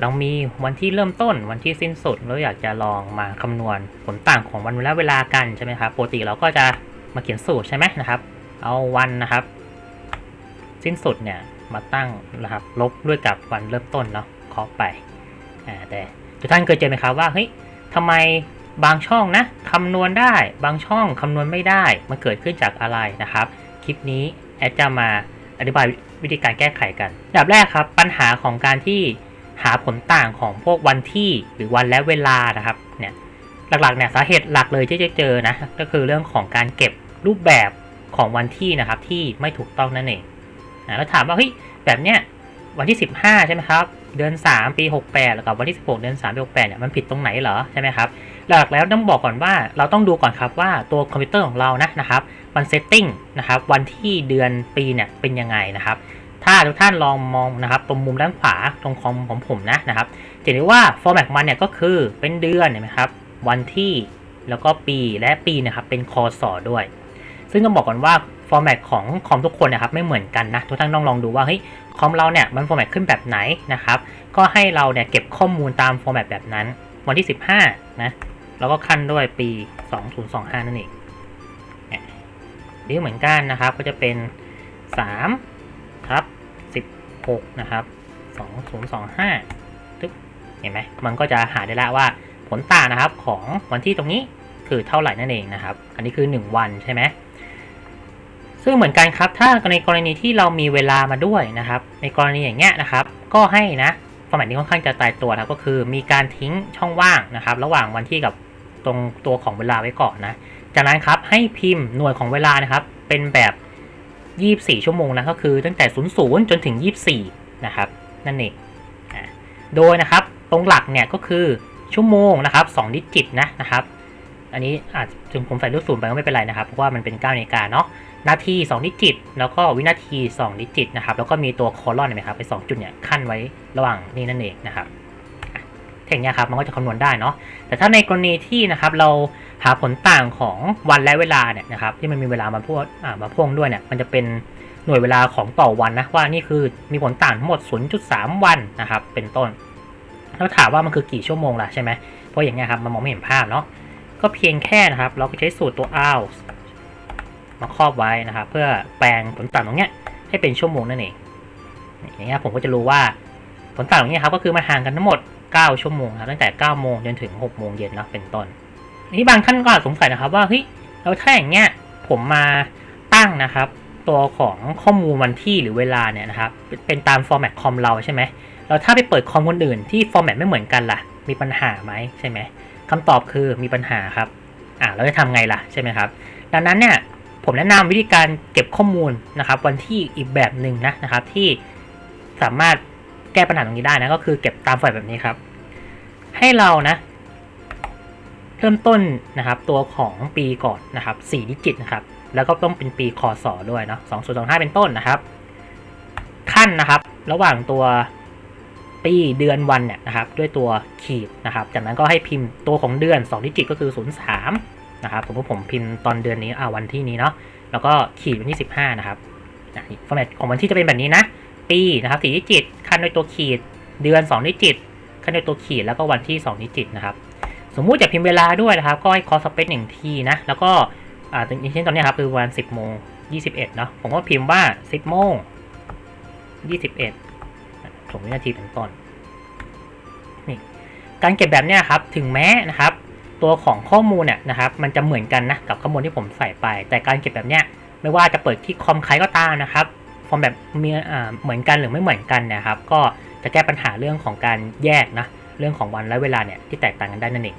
เรามีวันที่เริ่มต้นวันที่สิ้นสุดเราอยากจะลองมาคำนวณผลต่างของวันและเวลากันใช่ไหมครับปกติเราก็จะมาเขียนสูตรใช่ไหมนะครับ เอาวันนะครับ สิ้นสุดเนี่ยมาตั้งนะครับลบด้วยกับวันเริ่มต้นเนาะเคาะไปอ่าแต่ทุกท่านเคยเจอไหมครับว่าเฮ้ยทำไมบางช่องนะคำนวณได้บางช่องคำนวณไม่ได้ มันเกิดขึ้นจากอะไรนะครับ คลิปนี้แอดจะมาอธิบายวิธีการแก้ไขกันอันดับแรกครับ ปัญหาของการที่ หาผลต่างของพวกวันที่หรือวันและเวลานะครับเนี่ยหลักๆเนี่ยสาเหตุหลักเลยที่จะเจอนะก็คือเรื่องของการเก็บรูปแบบของวันที่นะครับที่ไม่ถูกต้องนั่นเองนะแล้วถามว่าเฮ้ยแบบเนี้ยวันที่ 15 ใช่ไหมครับ เดือน 3 ปี 68 แล้วกับวันที่ 16 เดือน 3 ปี 68 เนี่ยมันผิดตรงไหนเหรอใช่ไหมครับ หลักๆแล้วต้องบอกก่อนว่าเราต้องดูก่อนครับว่าตัวคอมพิวเตอร์ของเรานะนะครับมันเซตติ้งนะครับวันที่เดือนปีเนี่ยเป็นยังไงนะครับ ถ้าทุกท่านลองมองนะครับตรงมุมด้านขวาตรงคอมของผมนะนะครับจะเห็นว่าฟอร์แมตมันเนี่ยก็คือเป็นเดือนเห็นไหมครับ วันที่แล้วก็ปีและปีนะครับเป็นคอสอด้วย ซึ่งต้องบอกก่อนว่าฟอร์แมตของคอมทุกคนนะครับไม่เหมือนกันนะทุกท่านต้องลองดูว่าเฮ้ยคอมเราเนี่ยมันฟอร์แมตขึ้นแบบไหนนะครับ ก็ให้เราเนี่ยเก็บข้อมูลตามฟอร์แมตแบบนั้น วันที่ 15นะแล้วก็ขั้นด้วยปี 2025 นั่นเองนี่เหมือนกันนะครับก็จะเป็น3ทับ 6 นะครับ2025ตึ๊บเห็นไหมมันก็จะหาได้แล้วว่าผลต่างนะครับของวันที่ตรงนี้คือเท่าไหร่นั่นเองนะครับ อันนี้คือ 1 วันใช่ไหมซึ่งเหมือนกันครับ ถ้าในกรณีที่เรามีเวลามาด้วยนะครับ ในกรณีอย่างเงี้ยนะครับ ก็ให้นะฟอร์แมตนี้ค่อนข้างจะตายตัวครับ ก็คือมีการทิ้งช่องว่างนะครับ ระหว่างวันที่กับตรงตัวของเวลาไว้ก่อนนะ จากนั้นครับให้พิมพ์หน่วยของเวลานะครับ เป็นแบบ 24 ชั่วโมงนะก็คือตั้งแต่ 00 จนถึง 24 นะครับ นั่นเองโดยนะครับตรงหลักเนี่ยก็คือชั่วโมงนะครับ2ดิจิตนะนะครับอันนี้อาจถึงผมใส่ลูกศูนย์ไปก็ไม่เป็นไรนะครับ เพราะว่ามันเป็น9นาฬิกาเนาะนาที 2 ดิจิต แล้วก็วินาที 2 ดิจิตนะครับแล้วก็มีตัวคอลอนเห็นไหมครับไป2จุดเนี่ยขั้นไว้ระหว่างนี่นั่นเองนะครับ อย่างเงี้ยครับมันก็จะคำนวณได้เนาะแต่ถ้าในกรณีที่นะครับเราหาผลต่างของวันและเวลาเนี่ยนะครับที่มันมีเวลามาพ่วงอ่ามาพ่วงด้วยเนี่ยมันจะเป็นหน่วยเวลาของต่อวันนะว่านี่คือมีผลต่างทั้งหมด 0.3 วันนะครับเป็นต้น แล้วถามว่ามันคือกี่ชั่วโมงล่ะใช่ไหมเพราะอย่างเงี้ยครับมันมองไม่เห็นภาพเนาะก็เพียงแค่นะครับ เราก็ใช้สูตรตัว out มาครอบไว้นะครับ เพื่อแปลงผลต่างตรงเนี้ยให้เป็นชั่วโมงนั่นเองอย่างเงี้ยผมก็จะรู้ว่าผลต่างตรงเนี้ยครับก็คือมาห่างกันทั้งหมด 9 ชั่วโมงครับตั้งแต่ 9 โมงจนถึง 6 โมงเย็นนะเป็นต้นนี่บางท่านก็อาจสงสัยนะครับว่าเฮ้ยแล้วถ้าอย่างเงี้ยผมมาตั้งนะครับ ตัวของข้อมูลวันที่หรือเวลาเนี่ยนะครับ เป็นตามฟอร์แมตคอมเราใช่ไหมแล้วถ้าไปเปิดคอมคนอื่นที่ฟอร์แมตไม่เหมือนกันล่ะ มีปัญหาไหมใช่ไหมคำตอบคือมีปัญหาครับอ่าเราจะทำไงล่ะใช่ไหมครับ ดังนั้นเนี่ยผมแนะนำวิธีการเก็บข้อมูลนะครับ วันที่อีกแบบหนึ่งนะนะครับที่สามารถ แก้ปัญหาตรงนี้ได้นะก็คือเก็บตามไฟล์แบบนี้ครับ ให้เรานะเริ่มต้นนะครับตัวของปีก่อนนะครับ4ดิจิตนะครับแล้วก็ต้องเป็นปีคศด้วยเนาะ2 0 2 5เป็นต้นนะครับ ขั้นนะครับ ระหว่างตัวปีเดือนวันเนี่ยนะครับ ด้วยตัวขีดนะครับ จากนั้นก็ให้พิมพ์ตัวของเดือน2ดิจิตก็คือ 03นะครับผมว่าผมพิมพ์ตอนเดือนนี้อ่าวันที่นี้เนาะแล้วก็ขีดวันที่ 15 นะครับนะฟอร์แมตของวันที่จะเป็นแบบนี้นะ ปีนะครับ4ดิจิตขั้นด้วยตัวขีด เดือน 2 ดิจิตขั้นด้วยตัวขีดแล้วก็วันที่ 2 ดิจิตนะครับ สมมุติอยากพิมพ์เวลาด้วยนะครับ ก็ให้คอสเปซหนึ่งทีนะ แล้วก็อ่าอย่างเช่นตอนนี้ครับคือวัน 10โมง21เนาะผมก็พิมพ์ว่า 10โมง21ถงวินาทีเป็นต้นนี่การเก็บแบบเนี้ยครับถึงแม้นะครับ ตัวของข้อมูลเนี่ยนะครับ มันจะเหมือนกันนะกับข้อมูลที่ผมใส่ไป แต่การเก็บแบบเนี้ยไม่ว่าจะเปิดที่คอมใครก็ตามนะครับ อร์มแบบมีเหมือนกันหรือไม่เหมือนกันนะครับ ก็จะแก้ปัญหาเรื่องของการแยกนะเรื่องของวันและเวลาเนี่ยที่แตกต่างกันได้นั่นเอง